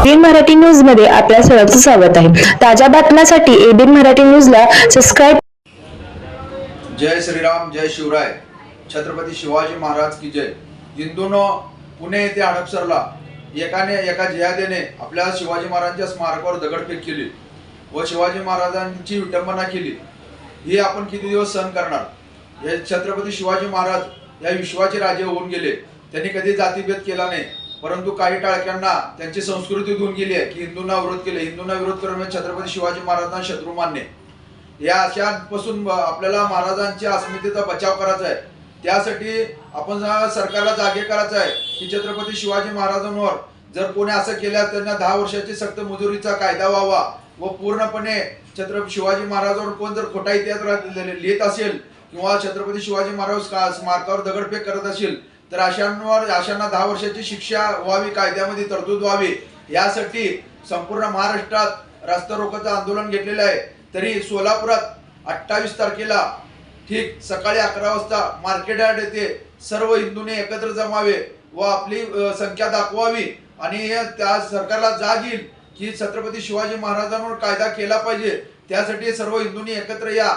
एबीन मराठी न्यूजमध्ये आपल्या सर्वांचं स्वागत आहे. ताज्या बातम्यांसाठी एबीन मराठी न्यूजला सबस्क्राईब जय श्रीराम जय शिवराय. छत्रपती शिवाजी महाराज की जय. हिंदूनं पुणे येथे हडपसरला एकाने एका जिहाद्याने आपल्या शिवाजी महाराजांच्या स्मारकावर दगडफेक केली व शिवाजी महाराजांची विटंबना केली. ही आपण किती दिवस सहन करणार? हे छत्रपती शिवाजी महाराज या विश्वाचे राजे होऊन गेले. त्यांनी कधी जातीभेद केला नाही. परंतु काही टाळक्यांना त्यांची संस्कृती धुवून गेली आहे की हिंदूंना विरोध केले. हिंदूंना विरोध करून छत्रपती शिवाजी महाराजांना शत्रू मानणे या अशापासून आपल्याला महाराजांच्या अस्मितेचा बचाव करायचा आहे. त्यासाठी आपण सरकारला जागे करायचं आहे की छत्रपती शिवाजी महाराजांवर जर कोणी असं केलं त्यांना दहा वर्षाची सक्त मजुरीचा कायदा व्हावा व पूर्णपणे छत्रपती शिवाजी महाराजांवर कोण जर खोटा इतिहास लिहित असेल किंवा छत्रपती शिवाजी महाराज का स्मारकावर दगडफेक करत असेल तर अशांवर अशांना दहा वर्षाची शिक्षा व्हावी कायद्यामध्ये तरतूद व्हावी. यासाठी संपूर्ण महाराष्ट्रात रास्ता रोकोचं आंदोलन घेतलेलं आहे. तरी सोलापुरात अठ्ठावीस तारखेला ठीक सकाळी अकरा वाजता मार्केट यार्ड येथे सर्व हिंदूने एकत्र जमावे व आपली संख्या दाखवावी. आणि त्या सरकारला जाग येईल की छत्रपती शिवाजी महाराजांवर कायदा केला पाहिजे. त्यासाठी सर्व हिंदूंनी एकत्र या.